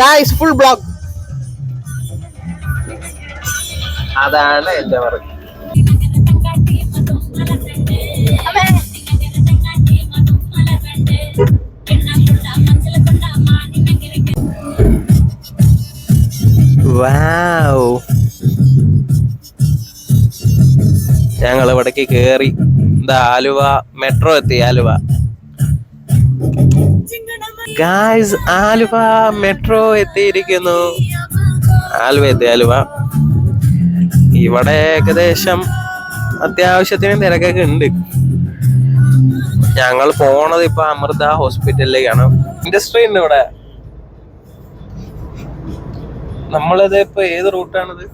Guys full block അതാണ് എന്റെ വാവ് ഞങ്ങൾ ഇവിടേക്ക് കേറി. ഇതാ ആലുവ മെട്രോ എത്തി ആലുവ. ഗായ്സ് ആലുവ മെട്രോ എത്തിയിരിക്കുന്നു. ആലുവ എത്തി ആലുവ. ഇവിടെ ഏകദേശം അത്യാവശ്യത്തിന് തിരക്കൊക്കെ ഉണ്ട്. ഞങ്ങൾ പോണത് ഇപ്പൊ അമൃത ഹോസ്പിറ്റലിലേക്കാണ്. ഇൻഡസ്ട്രി ഉണ്ട് ഇവിടെ. നമ്മളിത് ഇപ്പൊ ഏത് റൂട്ടാണിത്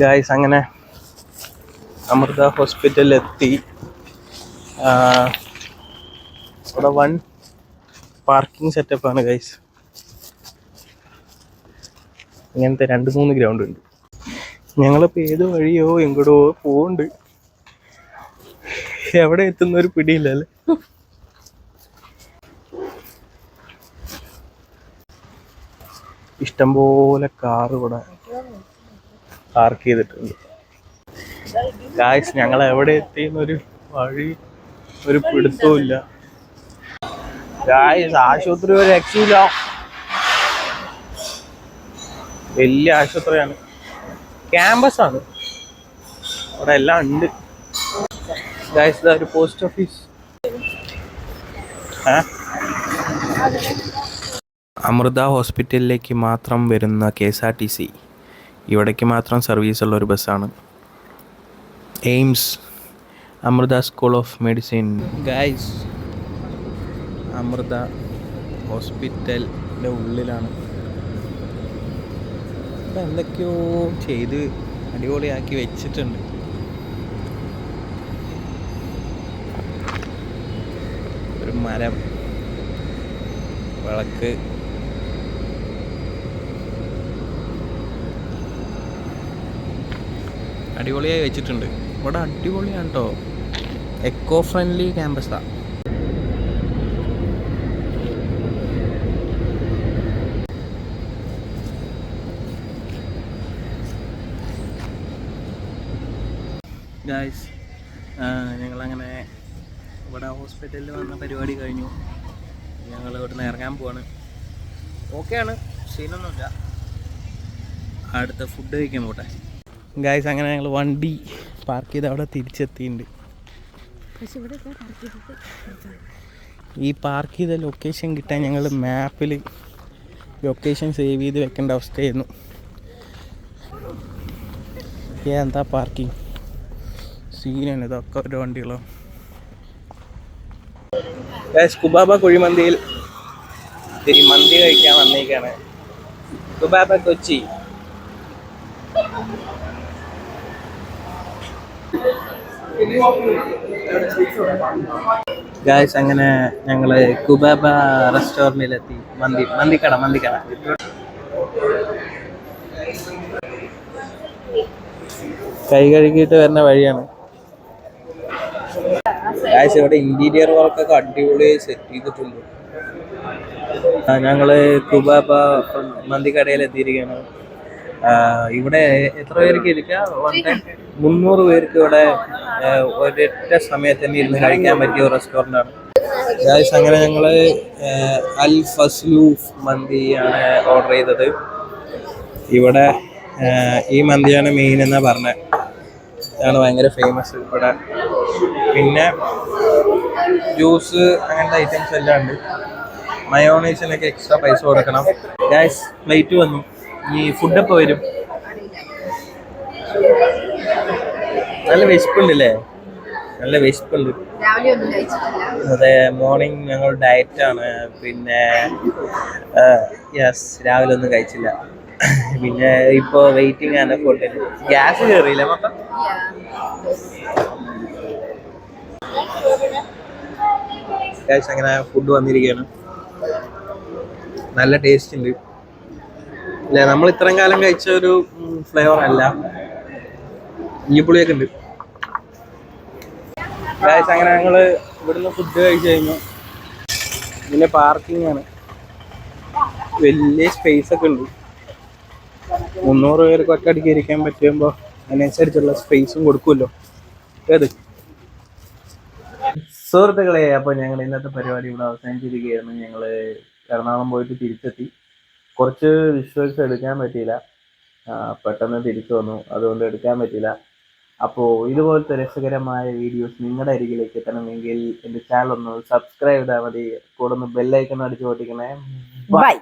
ഗായ്സ് അങ്ങനെ അമൃത ഹോസ്പിറ്റലിൽ എത്തി ഇവിടെ വൺ പാർക്കിംഗ് സെറ്റപ്പ് ആണ് ഗൈസ് ഇങ്ങനത്തെ രണ്ട് മൂന്ന് ഗ്രൗണ്ട് ഉണ്ട്. ഞങ്ങളിപ്പോൾ ഏത് വഴിയോ എങ്ങോട്ടോ പോകുന്നുണ്ട് എവിടെ എത്തുന്ന ഒരു പിടിയില്ലല്ലേ ഇഷ്ടംപോലെ കാർ ഇവിടെ പാർക്ക് ചെയ്തിട്ടുണ്ട്. ഗായ്സ് ഞങ്ങൾ എവിടെ എത്തിയെന്നൊരു വഴി ഒരു പിടുത്തവും ഇല്ല ഗായ്സ് ആശുപത്രി ഒരു രക്ഷയില്ല വലിയ ആശുപത്രിയാണ്. ക്യാമ്പസ് ആണ്. അവിടെ എല്ലാം ഉണ്ട്. ഗായ്സ് ഇതാ ഒരു പോസ്റ്റ് ഓഫീസ് അമൃത ഹോസ്പിറ്റലിലേക്ക് മാത്രം വരുന്ന K S R T C. ഇവിടേക്ക് മാത്രം സർവീസ് ഉള്ള ഒരു ബസ്സാണ്. AIIMS. Amrita school of medicine guys Amrita ഹോസ്പിറ്റലിന്റെ ഉള്ളിലാണ്. ഇപ്പം എന്തൊക്കെയോ ചെയ്ത് അടിപൊളിയാക്കി വെച്ചിട്ടുണ്ട്. ഒരു മരം വിളക്ക്. അടിപൊളിയായി വെച്ചിട്ടുണ്ട്. ഇവിടെ അടിപൊളിയാണ് കേട്ടോ എക്കോ ഫ്രണ്ട്ലി ക്യാമ്പസാണ് ഗായ്സ് ഞങ്ങളങ്ങനെ ഇവിടെ ഹോസ്പിറ്റലിൽ വന്ന പരിപാടി കഴിഞ്ഞു. ഞങ്ങൾ ഇവിടുന്ന് ഇറങ്ങാൻ പോവാണ്. ഓക്കെയാണ് സീനൊന്നുമില്ല അടുത്ത ഫുഡ് കഴിക്കാൻ പോട്ടെ. ഗായ്സ് അങ്ങനെ ഞങ്ങൾ വണ്ടി പാർക്ക് ചെയ്ത് അവിടെ തിരിച്ചെത്തിയിട്ടുണ്ട് ഈ പാർക്ക് ചെയ്ത ലൊക്കേഷൻ കിട്ടാൻ ഞങ്ങൾ മാപ്പിൽ ലൊക്കേഷൻ സേവ് ചെയ്ത് വെക്കേണ്ട അവസ്ഥയായിരുന്നു. എന്താ പാർക്കിംഗ് സീനാണ് ഇതൊക്കെ ഒരു വണ്ടികളോ. കുബാബ കുഴിമന്തിയിൽ ഇത്തിരി മന്തി കഴിക്കാൻ വന്നേക്കാണ്. കുബാബ കൊച്ചി. ഗായ്സ് അങ്ങനെ ഞങ്ങൾ കുബാബ റെസ്റ്റോറന്റിലെത്തി മന്തി മന്തിക്കട മന്തിക്കട. കൈ കഴുകിയിട്ട് വരുന്ന വഴിയാണ്. ഗായ്സ് ഇവിടെ ഇന്റീരിയർ വർക്കൊക്കെ അടിപൊളി സെറ്റ് ചെയ്തിട്ടുണ്ട്. ഞങ്ങൾ കുബാബ മന്തിക്കടയിൽ എത്തിയിരിക്കുകയാണ് ഇവിടെ എത്ര പേർക്ക് ഇരിക്കാം? മുന്നൂറ് പേർക്ക് ഇവിടെ ഒരൊറ്റ സമയത്ത് തന്നെ ഇരുന്ന് കഴിക്കാൻ പറ്റിയ റെസ്റ്റോറന്റ് ആണ്. ഗായ്സ് അങ്ങനെ ഞങ്ങൾ അൽ ഫസ്ലൂഫ് മന്തിയാണ് ഓർഡർ ചെയ്തത്. ഇവിടെ ഈ മന്തിയാണ് മെയിൻ എന്നാ പറഞ്ഞത് ഇതാണ് ഭയങ്കര ഫേമസ് ഇവിടെ. പിന്നെ ജ്യൂസ് അങ്ങനത്തെ ഐറ്റംസ് എല്ലാം ഉണ്ട്. മയോണൈസിനൊക്കെ എക്സ്ട്രാ പൈസ കൊടുക്കണം. ഗ്യാസ് പ്ലേറ്റ് വന്നു. ഈ ഫുഡ് എപ്പോൾ വരും. നല്ല വിശപ്പുണ്ട്. അല്ലേ നല്ല വിശപ്പുണ്ട് അതെ മോർണിംഗ് ഞങ്ങൾ ഡയറ്റ് ആണ്. പിന്നെ യെസ് രാവിലെ ഒന്നും കഴിച്ചില്ല. പിന്നെ ഇപ്പോ വെയിറ്റിംഗ് ആണ് ഫുഡിന് ഗ്യാസ് കയറിയില്ല മൊത്തം? അങ്ങനെ ഫുഡ് വന്നിരിക്കുകയാണ്. നല്ല ടേസ്റ്റ് ഉണ്ട്. അല്ലേ? നമ്മൾ ഇത്രയും കാലം കഴിച്ച ഒരു ഫ്ലേവർ അല്ല. ഇഞ്ചിപ്പുളിയൊക്കെ ഉണ്ട്. അങ്ങനെ ഞങ്ങൾ ഇവിടുന്ന് ഫുഡ് കഴിച്ചു കഴിഞ്ഞു. പിന്നെ പാർക്കിംഗ് ആണ്. വലിയ സ്പേസ് ഒക്കെ ഉണ്ട്. മുന്നൂറ് പേർക്ക് ഒറ്റയടിക്ക് ഇരിക്കാൻ പറ്റുമ്പോൾ അതിനനുസരിച്ചുള്ള സ്പേസും കൊടുക്കുമല്ലോ. ഏത്? സുഹൃത്തുക്കളെ അപ്പോൾ ഞങ്ങൾ ഇന്നത്തെ പരിപാടി ഇവിടെ അവസാനിച്ചിരിക്കുകയായിരുന്നു ഞങ്ങൾ എറണാകുളം പോയിട്ട് തിരിച്ചെത്തി. കുറച്ച് വിഷ്വൽസ് എടുക്കാൻ പറ്റിയില്ല. പെട്ടെന്ന് തിരിച്ചു വന്നു. അതുകൊണ്ട് എടുക്കാൻ പറ്റിയില്ല. അപ്പോൾ ഇതുപോലത്തെ രസകരമായ വീഡിയോസ് നിങ്ങളുടെ അരികിലേക്ക് എത്തണമെങ്കിൽ എന്റെ ചാനൽ ഒന്ന് സബ്സ്ക്രൈബ് ചെയ്താൽ മതി. കൂടെ ഒന്ന് ബെല്ലൈക്കൺ അടിച്ചു പൊട്ടിക്കണേ. ബൈ